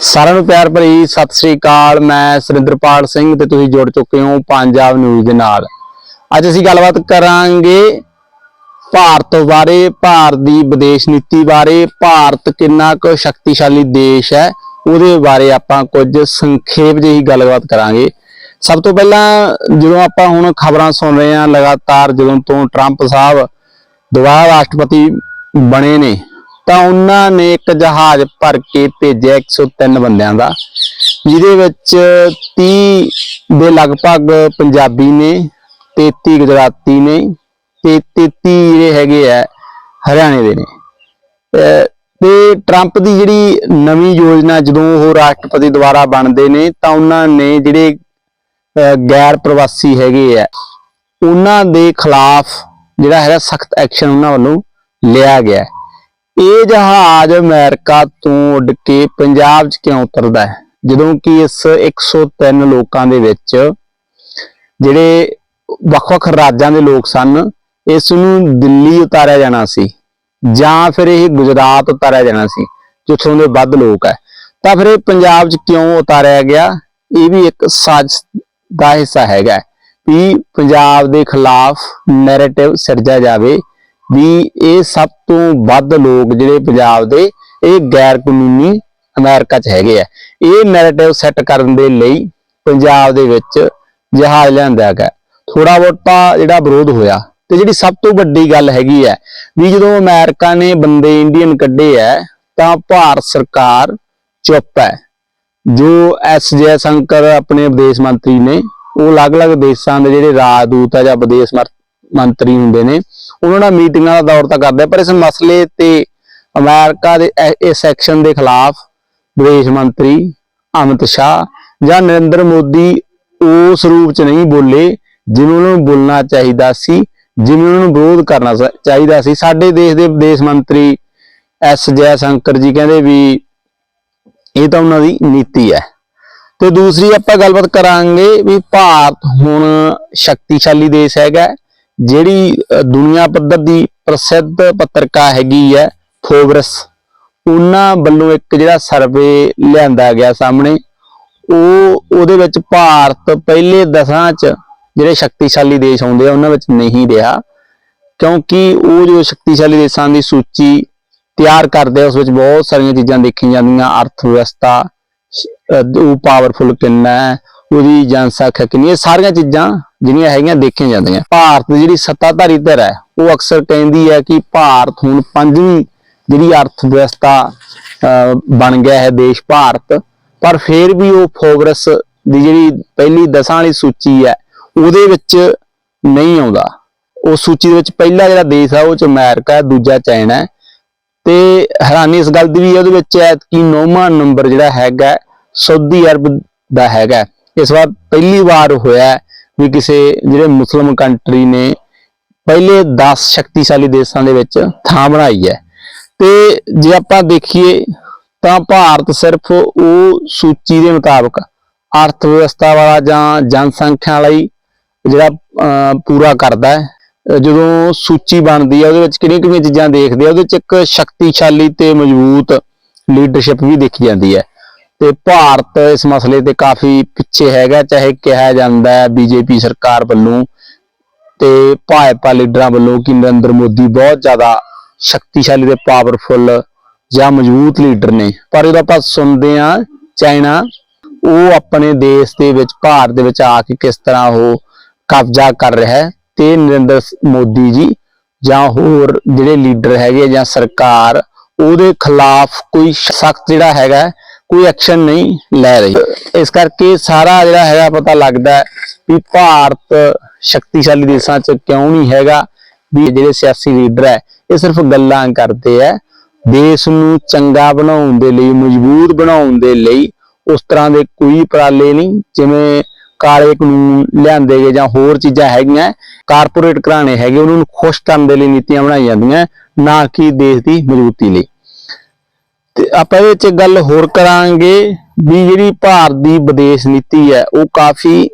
ਸਾਰਿਆਂ ਨੂੰ ਪਿਆਰ ਭਰੀ ਸਤਿ ਸ੍ਰੀ ਅਕਾਲ। ਮੈਂ ਸੁਰਿੰਦਰਪਾਲ ਸਿੰਘ ਤੇ ਤੁਸੀਂ ਜੁੜ ਚੁੱਕੇ ਹੋ ਪੰਜਾਬ ਨਿਊਜ਼ ਦੇ ਨਾਲ। ਅੱਜ ਅਸੀਂ ਗੱਲਬਾਤ ਕਰਾਂਗੇ ਭਾਰਤ ਬਾਰੇ, ਭਾਰਤ ਦੀ ਵਿਦੇਸ਼ ਨੀਤੀ ਬਾਰੇ। ਭਾਰਤ ਕਿੰਨਾ ਕੁ ਸ਼ਕਤੀਸ਼ਾਲੀ ਦੇਸ਼ ਹੈ, ਉਹਦੇ ਬਾਰੇ ਆਪਾਂ ਕੁਝ ਸੰਖੇਪ ਜਿਹੀ ਗੱਲਬਾਤ ਕਰਾਂਗੇ। ਸਭ ਤੋਂ ਪਹਿਲਾਂ ਜਦੋਂ ਆਪਾਂ ਹੁਣ ਖਬਰਾਂ ਸੁਣ ਰਹੇ ਹਾਂ, ਲਗਾਤਾਰ ਜਦੋਂ ਤੋਂ ਟਰੰਪ ਸਾਹਿਬ ਦੁਬਾਰਾ ਰਾਸ਼ਟਰਪਤੀ ਬਣੇ ਨੇ ਤਾਂ ਉਹਨਾਂ ਨੇ ਇੱਕ ਜਹਾਜ਼ ਭਰ ਕੇ ਭੇਜਿਆ 103 ਬੰਦਿਆਂ ਦਾ, ਜਿਹਦੇ ਵਿੱਚ 30 ਦੇ ਲਗਭਗ ਪੰਜਾਬੀ ਨੇ 33 ਗੁਜਰਾਤੀ ਨੇ ਤੇ 33 ਜਿਹੜੇ ਹੈਗੇ ਆ ਹਰਿਆਣੇ ਦੇ ਨੇ। ਤੇ ਟਰੰਪ ਦੀ ਜਿਹੜੀ ਨਵੀਂ ਯੋਜਨਾ ਜਦੋਂ ਉਹ ਰਾਸ਼ਟਰਪਤੀ ਦੁਆਰਾ ਬਣਦੇ ਨੇ ਤਾਂ ਉਹਨਾਂ ਨੇ ਜਿਹੜੇ ਗੈਰ ਪ੍ਰਵਾਸੀ ਹੈਗੇ ਆ, ਉਹਨਾਂ ਦੇ ਖਿਲਾਫ ਜਿਹੜਾ ਹੈਗਾ ਸਖਤ ਐਕਸ਼ਨ ਉਹਨਾਂ ਵੱਲੋਂ ਲਿਆ ਗਿਆ। ਇਹ ਜਹਾਜ਼ ਅਮਰੀਕਾ ਤੋਂ ਉੱਡ ਕੇ ਪੰਜਾਬ 'ਚ ਕਿਉਂ ਉਤਰਦਾ ਹੈ? ਜਦੋਂ ਕਿ ਇਸ 103 ਲੋਕਾਂ ਦੇ ਵਿੱਚ ਜਿਹੜੇ ਵੱਖ-ਵੱਖ ਰਾਜਾਂ ਦੇ ਲੋਕ ਸਨ, ਇਸ ਨੂੰ ਦਿੱਲੀ ਉਤਾਰਿਆ ਜਾਣਾ ਸੀ ਜਾਂ ਫਿਰ ਇਹ ਗੁਜਰਾਤ ਉਤਾਰਿਆ ਜਾਣਾ ਸੀ, ਜਿੱਥੋਂ ਦੇ ਵੱਧ ਲੋਕ ਹੈ। ਤਾਂ ਫਿਰ ਇਹ ਪੰਜਾਬ 'ਚ ਕਿਉਂ ਉਤਾਰਿਆ ਗਿਆ? ਇਹ ਵੀ ਇੱਕ ਸਾਜ਼ਿਸ਼ ਦਾ ਹਿੱਸਾ ਹੈਗਾ ਵੀ ਪੰਜਾਬ ਦੇ ਖਿਲਾਫ ਨੈਰੇਟਿਵ ਸਿਰਜਿਆ ਜਾਵੇ ਵੀ ਇਹ ਸਭ ਤੋਂ ਵੱਧ ਲੋਕ ਜਿਹੜੇ ਪੰਜਾਬ ਦੇ, ਇਹ ਗੈਰ ਕਾਨੂੰਨੀ ਅਮਰੀਕਾ 'ਚ ਹੈਗੇ ਆ। ਇਹ ਨੈਰੇਟਿਵ ਸੈੱਟ ਕਰਨ ਦੇ ਲਈ ਪੰਜਾਬ ਦੇ ਵਿੱਚ ਜਹਾਜ਼ ਲਿਆਂਦਾ ਹੈਗਾ ਥੋੜਾ ਬਹੁਤਾ ਜਿਹੜਾ ਵਿਰੋਧ ਹੋਇਆ ਤੇ ਜਿਹੜੀ ਸਭ ਤੋਂ ਵੱਡੀ ਗੱਲ ਹੈਗੀ ਹੈ ਵੀ ਜਦੋਂ ਅਮਰੀਕਾ ਨੇ ਬੰਦੇ ਇੰਡੀਅਨ ਕੱਢੇ ਆ, ਤਾਂ ਭਾਰਤ ਸਰਕਾਰ ਚੁੱਪ ਹੈ। ਜੋ ਐਸ ਜੈ ਸ਼ੰਕਰ ਆਪਣੇ ਵਿਦੇਸ਼ ਮੰਤਰੀ ਨੇ, ਉਹ ਅਲੱਗ-ਅਲੱਗ ਦੇਸ਼ਾਂ ਦੇ ਜਿਹੜੇ ਰਾਜਦੂਤ ਆ ਜਾਂ ਵਿਦੇਸ਼ ਮੰਤਰੀ ਹੁੰਦੇ ਨੇ ਉਹਨਾਂ ਨਾਲ ਮੀਟਿੰਗਾਂ ਦਾ ਦੌਰ ਤਾਂ ਕਰਦੇ ਪਰ ਇਸ ਮਸਲੇ ਤੇ ਅਮਰੀਕਾ ਦੇ ਇਸ ਐਕਸ਼ਨ ਦੇ ਖਿਲਾਫ ਵਿਦੇਸ਼ ਮੰਤਰੀ ਅਮਿਤ ਸ਼ਾਹ ਜਾਂ ਨਰਿੰਦਰ ਮੋਦੀ ਉਸ ਰੂਪ ਚ ਨਹੀਂ ਬੋਲੇ ਜਿਵੇਂ ਉਹਨਾਂ ਨੂੰ ਬੋਲਣਾ ਚਾਹੀਦਾ ਸੀ, ਜਿਵੇਂ ਉਹਨਾਂ ਨੂੰ ਵਿਰੋਧ ਕਰਨਾ ਚਾਹੀਦਾ ਸੀ। ਸਾਡੇ ਦੇਸ਼ ਦੇ ਵਿਦੇਸ਼ ਮੰਤਰੀ ਐਸ ਜੈ ਸ਼ੰਕਰ ਜੀ ਕਹਿੰਦੇ ਵੀ ਇਹ ਤਾਂ ਉਹਨਾਂ ਦੀ ਨੀਤੀ ਹੈ। ਤੇ ਦੂਸਰੀ ਆਪਾਂ ਗੱਲਬਾਤ ਕਰਾਂਗੇ ਵੀ ਭਾਰਤ ਹੁਣ ਸ਼ਕਤੀਸ਼ਾਲੀ ਦੇਸ਼ ਹੈਗਾ ਜਿਹੜੀ ਅ, ਦੁਨੀਆ ਪੱਧਰ ਦੀ ਪ੍ਰਸਿੱਧ ਪੱਤਰਕਾ ਹੈਗੀ ਹੈ ਫੋਬਰਸ ਉਹਨਾਂ ਵੱਲੋਂ ਇੱਕ ਜਿਹੜਾ ਸਰਵੇ ਲਿਆਂਦਾ ਗਿਆ ਸਾਹਮਣੇ ਉਹ ਉਹਦੇ ਵਿੱਚ ਭਾਰਤ ਪਹਿਲੇ ਦਸਾਂ ਚ ਜਿਹੜੇ ਸ਼ਕਤੀਸ਼ਾਲੀ ਦੇਸ਼ ਆਉਂਦੇ ਆ ਉਹਨਾਂ ਵਿੱਚ ਨਹੀਂ ਰਿਹਾ ਕਿਉਂਕਿ ਉਹ ਜੋ ਸ਼ਕਤੀਸ਼ਾਲੀ ਦੇਸ਼ਾਂ ਦੀ ਸੂਚੀ ਤਿਆਰ ਕਰਦੇ ਆ ਉਸ ਵਿੱਚ ਬਹੁਤ ਸਾਰੀਆਂ ਚੀਜ਼ਾਂ ਦੇਖੀਆਂ ਜਾਂਦੀਆਂ ਅਰਥ ਵਿਵਸਥਾ ਉਹ ਪਾਵਰਫੁਲ ਕਿੰਨਾ ਹੈ ਉਹਦੀ ਜਨਸੰਖਿਆ ਕਿੰਨੀ ਹੈ? ਸਾਰੀਆਂ ਚੀਜ਼ਾਂ ਜਿਹੜੀਆਂ ਹੈਗੀਆਂ ਦੇਖੀਆਂ ਜਾਂਦੀਆਂ। ਭਾਰਤ ਦੀ ਜਿਹੜੀ ਸੱਤਾਧਾਰੀ ਧਿਰ ਹੈ, ਉਹ ਅਕਸਰ ਕਹਿੰਦੀ ਹੈ ਕਿ ਭਾਰਤ ਹੁਣ ਪੰਜਵੀਂ ਜਿਹੜੀ ਅਰਥ ਵਿਵਸਥਾ ਬਣ ਗਿਆ ਹੈ ਦੇਸ਼ ਭਾਰਤ। ਪਰ ਫਿਰ ਵੀ ਉਹ ਫੋਗਰਸ ਦੀ ਜਿਹੜੀ ਪਹਿਲੀ ਦਸਾਂ ਵਾਲੀ ਸੂਚੀ ਹੈ, ਉਹਦੇ ਵਿੱਚ ਨਹੀਂ ਆਉਂਦਾ। ਉਹ ਸੂਚੀ ਦੇ ਵਿੱਚ ਪਹਿਲਾ ਜਿਹੜਾ ਦੇਸ਼ ਹੈ, ਉਹ ਚ ਅਮਰੀਕਾ ਹੈ, ਦੂਜਾ ਚਾਈਨਾ ਹੈ। ਤੇ ਹੈਰਾਨੀ ਇਸ ਗੱਲ ਦੀ ਵੀ ਉਹਦੇ ਵਿੱਚ ਹੈ ਕਿ ਨੌਵਾਂ ਨੰਬਰ ਜਿਹੜਾ ਹੈਗਾ, ਸਾਊਦੀ ਅਰਬ ਦਾ ਹੈਗਾ ਇਸ ਵਾਰ ਪਹਿਲੀ ਵਾਰ ਹੋਇਆ ਵੀ ਕਿਸੇ ਜਿਹੜੇ ਮੁਸਲਮ ਕੰਟਰੀ ਨੇ ਪਹਿਲੇ 10 ਸ਼ਕਤੀਸ਼ਾਲੀ ਦੇਸ਼ਾਂ ਦੇ ਵਿੱਚ ਥਾਂ ਬਣਾਈ ਹੈ। ਤੇ ਜੇ ਆਪਾਂ ਦੇਖੀਏ ਤਾਂ ਭਾਰਤ ਸਿਰਫ ਉਹ ਸੂਚੀ ਦੇ ਮੁਤਾਬਕ ਅਰਥ ਵਿਵਸਥਾ ਵਾਲਾ ਜਾਂ ਜਨਸੰਖਿਆ ਵਾਲਾ ਹੀ ਜਿਹੜਾ ਪੂਰਾ ਕਰਦਾ ਹੈ। ਜਦੋਂ ਸੂਚੀ ਬਣਦੀ ਹੈ, ਉਹਦੇ ਵਿੱਚ ਕਿਹੜੀਆਂ ਕਿਹੜੀਆਂ ਚੀਜ਼ਾਂ ਦੇਖਦੇ ਆ, ਉਹਦੇ ਵਿੱਚ ਇੱਕ ਸ਼ਕਤੀਸ਼ਾਲੀ ਤੇ ਮਜ਼ਬੂਤ ਲੀਡਰਸ਼ਿਪ ਵੀ ਦੇਖੀ ਜਾਂਦੀ ਹੈ। ਤੇ ਭਾਰਤ ਇਸ ਮਸਲੇ ਤੇ ਕਾਫੀ ਪਿੱਛੇ ਹੈਗਾ, ਚਾਹੇ ਕਿਹਾ ਜਾਂਦਾ ਹੈ ਬੀਜੇਪੀ ਸਰਕਾਰ ਵੱਲੋਂ ਤੇ ਭਾਜਪਾ ਲੀਡਰਾਂ ਵੱਲੋਂ ਕਿ ਨਰਿੰਦਰ ਮੋਦੀ ਬਹੁਤ ਜ਼ਿਆਦਾ ਸ਼ਕਤੀਸ਼ਾਲੀ ਤੇ ਪਾਵਰਫੁਲ ਜਾਂ ਮਜ਼ਬੂਤ ਲੀਡਰ ਨੇ। ਪਰ ਜਦੋਂ ਆਪਾਂ ਸੁਣਦੇ ਆ ਚਾਈਨਾ, ਉਹ ਆਪਣੇ ਦੇਸ਼ ਦੇ ਵਿੱਚ, ਭਾਰਤ ਦੇ ਵਿੱਚ ਆ ਕੇ ਕਿਸ ਤਰ੍ਹਾਂ ਉਹ ਕਬਜ਼ਾ ਕਰ ਰਿਹਾ ਹੈ ਤੇ ਨਰਿੰਦਰ ਮੋਦੀ ਜੀ ਜਾਂ ਹੋਰ ਜਿਹੜੇ ਲੀਡਰ ਹੈਗੇ ਜਾਂ ਸਰਕਾਰ, ਉਹਦੇ ਖਿਲਾਫ ਕੋਈ ਸਖਤ ਜਿਹੜਾ ਹੈਗਾ ਕੋਈ ਐਕਸ਼ਨ ਨਹੀਂ ਲੈ ਰਹੀ। ਇਸ ਕਰਕੇ ਸਾਰਾ ਜਿਹੜਾ ਹੈਗਾ ਪਤਾ ਲੱਗਦਾ ਵੀ ਭਾਰਤ ਸ਼ਕਤੀਸ਼ਾਲੀ ਦੇਸ਼ਾਂ 'ਚ ਕਿਉਂ ਨਹੀਂ ਹੈਗਾ, ਵੀ ਜਿਹੜੇ ਸਿਆਸੀ ਲੀਡਰ ਹੈ, ਇਹ ਸਿਰਫ ਗੱਲਾਂ ਕਰਦੇ ਆ ਦੇਸ਼ ਨੂੰ ਚੰਗਾ ਬਣਾਉਣ ਦੇ ਲਈ, ਮਜ਼ਬੂਤ ਬਣਾਉਣ ਦੇ ਲਈ ਉਸ ਤਰ੍ਹਾਂ ਦੇ ਕੋਈ ਉਪਰਾਲੇ ਨਹੀਂ, ਜਿਵੇਂ ਕਾਲੇ ਕਾਨੂੰਨ ਲਿਆਂਦੇ ਗਏ ਜਾਂ ਹੋਰ ਚੀਜ਼ਾਂ ਹੈਗੀਆਂ, ਕਾਰਪੋਰੇਟ ਘਰਾਣੇ ਹੈਗੇ, ਉਹਨਾਂ ਨੂੰ ਖੁਸ਼ ਕਰਨ ਦੇ ਲਈ ਨੀਤੀਆਂ ਬਣਾਈਆਂ ਜਾਂਦੀਆਂ, ਨਾ ਕਿ ਦੇਸ਼ ਦੀ ਮਜ਼ਬੂਤੀ ਲਈ। ਤੇ ਆਪਾਂ ਇਹਦੇ ਵਿੱਚ ਗੱਲ ਹੋਰ ਕਰਾਂਗੇ ਵੀ ਜਿਹੜੀ ਭਾਰਤ ਦੀ ਵਿਦੇਸ਼ ਨੀਤੀ ਹੈ, ਉਹ ਕਾਫੀ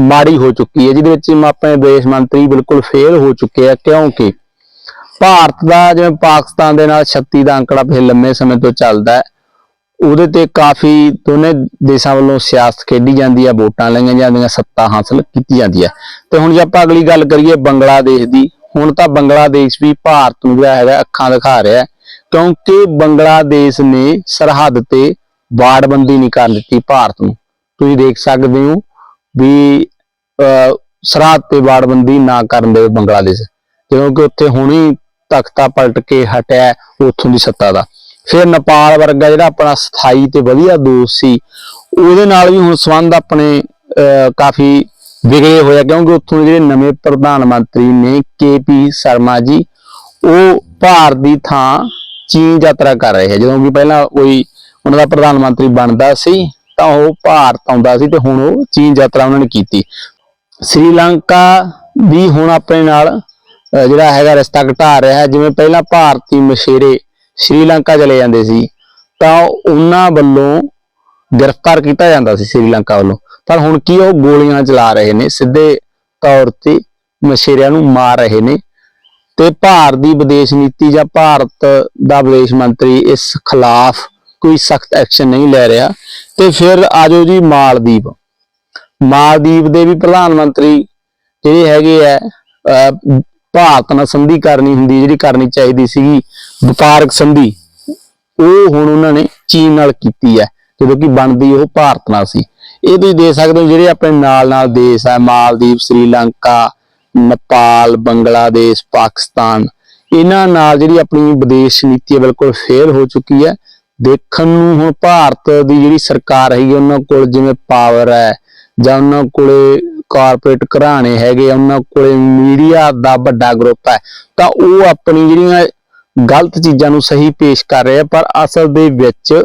ਮਾੜੀ ਹੋ ਚੁੱਕੀ ਹੈ, ਜਿਹਦੇ ਵਿੱਚ ਆਪਣੇ ਵਿਦੇਸ਼ ਮੰਤਰੀ ਬਿਲਕੁਲ ਫੇਲ ਹੋ ਚੁੱਕੇ ਆ, ਕਿਉਂਕਿ ਭਾਰਤ ਦਾ ਜਿਵੇਂ ਪਾਕਿਸਤਾਨ ਦੇ ਨਾਲ 36 ਦਾ ਅੰਕੜਾ ਪਿਛਲੇ ਲੰਮੇ ਸਮੇਂ ਤੋਂ ਚੱਲਦਾ ਹੈ, ਉਹਦੇ ਤੇ ਕਾਫੀ ਦੋਨੇ ਦੇਸ਼ਾਂ ਵੱਲੋਂ ਸਿਆਸਤ ਖੇਡੀ ਜਾਂਦੀ ਹੈ, ਵੋਟਾਂ ਲਈਆਂ ਜਾਂਦੀਆਂ, ਸੱਤਾ ਹਾਸਲ ਕੀਤੀ ਜਾਂਦੀ ਹੈ। ਤੇ ਹੁਣ ਜੇ ਆਪਾਂ ਅਗਲੀ ਗੱਲ ਕਰੀਏ ਬੰਗਲਾਦੇਸ਼ ਦੀ, ਹੁਣ ਤਾਂ ਬੰਗਲਾਦੇਸ਼ ਵੀ ਭਾਰਤ ਨੂੰ ਜਿਹੜਾ ਹੈਗਾ, ਅੱਖਾਂ ਦਿਖਾ ਰਿਹਾ ਕਿਉਂਕਿ ਬੰਗਲਾਦੇਸ਼ ਨੇ ਸਰਹੱਦ ਤੇ ਬਾੜਬੰਦੀ ਨਹੀਂ ਕਰ ਦਿੱਤੀ ਭਾਰਤ ਨੂੰ। ਤੁਸੀਂ ਦੇਖ ਸਕਦੇ ਹੋ ਵੀ ਸਰਹੱਦ ਤੇ ਬਾੜਬੰਦੀ ਨਾ ਕਰਨ ਦੇ ਬੰਗਲਾਦੇਸ਼। ਕਿਉਂਕਿ ਉੱਥੇ ਹੁਣੀ ਤਖਤਾ ਪਲਟ ਕੇ ਹਟਿਆ ਹੈ ਦੀ ਸੱਤਾ ਦਾ। ਫਿਰ ਨੇਪਾਲ ਵਰਗਾ ਜਿਹੜਾ ਆਪਣਾ ਸਥਾਈ ਤੇ ਵਧੀਆ ਦੋਸਤ ਸੀ ਉਹਦੇ ਨਾਲ ਵੀ ਹੁਣ ਸੰਬੰਧ ਆਪਣੇ ਅਹ, ਕਾਫੀ ਵਿਗੜੇ ਹੋਇਆ ਕਿਉਂਕਿ ਉੱਥੋਂ ਦੇ ਜਿਹੜੇ ਨਵੇਂ ਪ੍ਰਧਾਨ ਮੰਤਰੀ ਨੇ ਕੇਪੀ ਸ਼ਰਮਾ ਜੀ ਉਹ ਭਾਰਤ ਦੀ ਥਾਂ ਚੀਨ ਯਾਤਰਾ ਕਰ ਰਹੇ ਹੈ ਜਦੋਂ ਕਿ ਪਹਿਲਾਂ ਕੋਈ ਉਹਨਾਂ ਦਾ ਪ੍ਰਧਾਨ ਮੰਤਰੀ ਬਣਦਾ ਸੀ, ਤਾਂ ਉਹ ਭਾਰਤ ਆਉਂਦਾ ਸੀ ਤੇ ਹੁਣ ਉਹ ਚੀਨ ਯਾਤਰਾ ਉਹਨਾਂ ਨੇ ਕੀਤੀ। ਸ੍ਰੀਲੰਕਾ ਵੀ ਹੁਣ ਆਪਣੇ ਨਾਲ ਜਿਹੜਾ ਹੈਗਾ ਰਿਸ਼ਤਾ ਘਟਾ ਰਿਹਾ ਹੈ। ਜਿਵੇਂ ਪਹਿਲਾਂ ਭਾਰਤੀ ਮਛੇਰੇ ਸ੍ਰੀਲੰਕਾ ਚਲੇ ਜਾਂਦੇ ਸੀ, ਤਾਂ ਉਹਨਾਂ ਵੱਲੋਂ ਗ੍ਰਿਫਤਾਰ ਕੀਤਾ ਜਾਂਦਾ ਸੀ ਸ੍ਰੀਲੰਕਾ ਵੱਲੋਂ। ਪਰ ਹੁਣ ਕੀ ਉਹ ਗੋਲੀਆਂ ਚਲਾ ਰਹੇ ਨੇ, ਸਿੱਧੇ ਤੌਰ ਤੇ ਮਛੇਰਿਆਂ ਨੂੰ ਮਾਰ ਰਹੇ ਨੇ। ਤੇ ਭਾਰਤ ਦੀ ਵਿਦੇਸ਼ ਨੀਤੀ ਜਾਂ ਭਾਰਤ ਦਾ ਵਿਦੇਸ਼ ਮੰਤਰੀ ਇਸ ਖਿਲਾਫ ਕੋਈ ਸਖਤ ਐਕਸ਼ਨ ਨਹੀਂ ਲੈ ਰਿਹਾ। ਤੇ ਫਿਰ ਆਜੋ ਜੀ ਮਾਲਦੀਵ। ਮਾਲਦੀਵ ਦੇ ਵੀ ਪ੍ਰਧਾਨ ਮੰਤਰੀ ਜਿਹੜੇ ਹੈਗੇ ਆ ਭਾਰਤ ਨਾਲ ਸੰਧੀ ਕਰਨੀ ਹੁੰਦੀ, ਜਿਹੜੀ ਕਰਨੀ ਚਾਹੀਦੀ ਸੀਗੀ, ਵਪਾਰਕ ਸੰਧੀ, ਉਹ ਹੁਣ ਉਹਨਾਂ ਨੇ ਚੀਨ ਨਾਲ ਕੀਤੀ ਹੈ, ਜਦੋਂ ਕਿ ਬਣਦੀ ਉਹ ਭਾਰਤ ਨਾਲ ਸੀ। ਇਹ ਤੁਸੀਂ ਦੇਖ ਸਕਦੇ ਹੋ ਜਿਹੜੇ ਆਪਣੇ ਨਾਲ ਨਾਲ ਦੇਸ਼ ਹੈ ਮਾਲਦੀਵ, ਸ੍ਰੀਲੰਕਾ ਨੇਪਾਲ, ਬੰਗਲਾਦੇਸ਼, ਪਾਕਿਸਤਾਨ, ਇਹਨਾਂ ਨਾਲ ਜਿਹੜੀ ਆਪਣੀ ਵਿਦੇਸ਼ ਨੀਤੀ ਹੈ ਬਿਲਕੁਲ ਫੇਲ ਹੋ ਚੁੱਕੀ ਹੈ। ਦੇਖਣ ਨੂੰ ਹੁਣ ਭਾਰਤ ਦੀ ਜਿਹੜੀ ਸਰਕਾਰ ਹੈਗੀ ਉਹਨਾਂ ਕੋਲ ਜਿਵੇਂ ਪਾਵਰ ਹੈ ਜਾਂ ਉਹਨਾਂ ਕੋਲੇ ਕਾਰਪੋਰੇਟ ਘਰਾਣੇ ਹੈਗੇ ਉਹਨਾਂ ਕੋਲੇ ਮੀਡੀਆ ਦਾ ਵੱਡਾ ਗਰੁੱਪ ਹੈ, ਤਾਂ ਉਹ ਆਪਣੀ ਜਿਹੜੀਆਂ ਗਲਤ ਚੀਜ਼ਾਂ ਨੂੰ ਸਹੀ ਪੇਸ਼ ਕਰ ਰਹੇ ਆ, ਪਰ ਅਸਲ ਦੇ ਵਿੱਚ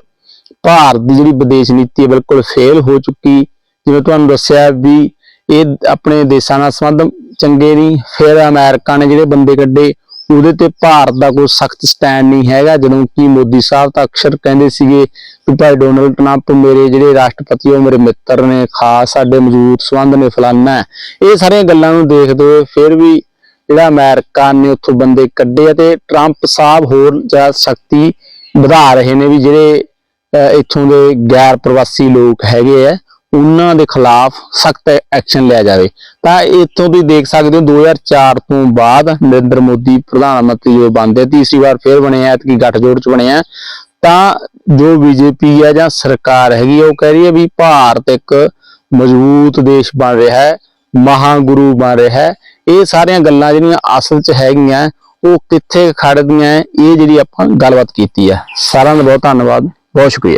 ਭਾਰਤ ਦੀ ਜਿਹੜੀ ਵਿਦੇਸ਼ ਨੀਤੀ ਹੈ, ਬਿਲਕੁਲ ਫੇਲ ਹੋ ਚੁੱਕੀ। ਜਿਵੇਂ ਤੁਹਾਨੂੰ ਦੱਸਿਆ ਵੀ ਇਹ ਆਪਣੇ ਦੇਸ਼ਾਂ ਨਾਲ ਸੰਬੰਧ ਚੰਗੇ ਨਹੀਂ, ਫਿਰ ਅਮਰੀਕਾ ਨੇ ਜਿਹੜੇ ਬੰਦੇ ਕੱਢੇ, ਉਹਦੇ ਤੇ ਭਾਰਤ ਦਾ ਕੋਈ ਸਖਤ ਸਟੈਂਡ ਨਹੀਂ ਹੈਗਾ, ਜਦੋਂ ਕਿ ਮੋਦੀ ਸਾਹਿਬ ਤਾਂ ਅਕਸਰ ਕਹਿੰਦੇ ਸੀਗੇ ਕਿ ਭਾਈ ਡੋਨਲਡ ਟਰੰਪ ਮੇਰੇ ਜਿਹੜੇ ਰਾਸ਼ਟਰਪਤੀ, ਉਹ ਮੇਰੇ ਮਿੱਤਰ ਨੇ, ਖਾਸ ਸਾਡੇ ਮੌਜੂਦ ਸੰਬੰਧ ਨੇ ਫਲਾਨਾ। ਇਹ ਸਾਰੀਆਂ ਗੱਲਾਂ ਨੂੰ ਦੇਖਦੇ ਹੋਏ ਫਿਰ ਵੀ ਜਿਹੜਾ ਅਮਰੀਕਾ ਨੇ ਉੱਥੋਂ ਬੰਦੇ ਕੱਢੇ ਆ ਤੇ ਟਰੰਪ ਸਾਹਿਬ ਹੋਰ ਜ਼ਿਆਦਾ ਸ਼ਕਤੀ ਵਧਾ ਰਹੇ ਨੇ ਵੀ ਜਿਹੜੇ ਇੱਥੋਂ ਦੇ ਗੈਰ ਪ੍ਰਵਾਸੀ ਲੋਕ ਹੈਗੇ ਆ। ਉਹਨਾਂ ਦੇ ਖਿਲਾਫ ਸਖਤ ਐਕਸ਼ਨ ਲਿਆ ਜਾਵੇ। ਤਾਂ ਇੱਥੋਂ ਤੁਸੀਂ ਦੇਖ ਸਕਦੇ ਹੋ 2004 ਤੋਂ ਬਾਅਦ ਨਰਿੰਦਰ ਮੋਦੀ ਪ੍ਰਧਾਨ ਮੰਤਰੀ ਜੋ ਬਣਦੇ ਤੀਸਰੀ ਵਾਰ ਫੇਰ ਬਣੇ ਆ ਕਿ ਗੱਠਜੋੜ ਚ ਬਣੇ ਆ। ਤਾਂ ਜੋ ਬੀਜੇਪੀ ਹੈ ਜਾਂ ਸਰਕਾਰ ਹੈਗੀ ਆ, ਉਹ ਕਹਿ ਰਹੀ ਹੈ ਵੀ ਭਾਰਤ ਇੱਕ ਮਜ਼ਬੂਤ ਦੇਸ਼ ਬਣ ਰਿਹਾ ਹੈ ਮਹਾਗੁਰੂ ਬਣ ਰਿਹਾ ਹੈ। ਇਹ ਸਾਰੀਆਂ ਗੱਲਾਂ ਜਿਹੜੀਆਂ ਅਸਲ 'ਚ ਹੈਗੀਆਂ ਉਹ ਕਿੱਥੇ ਖੜਦੀਆਂ ਇਹ ਜਿਹੜੀ ਆਪਾਂ ਗੱਲਬਾਤ ਕੀਤੀ ਹੈ ਸਾਰਿਆਂ ਦਾ ਬਹੁਤ ਧੰਨਵਾਦ ਬਹੁਤ ਸ਼ੁਕਰੀਆ।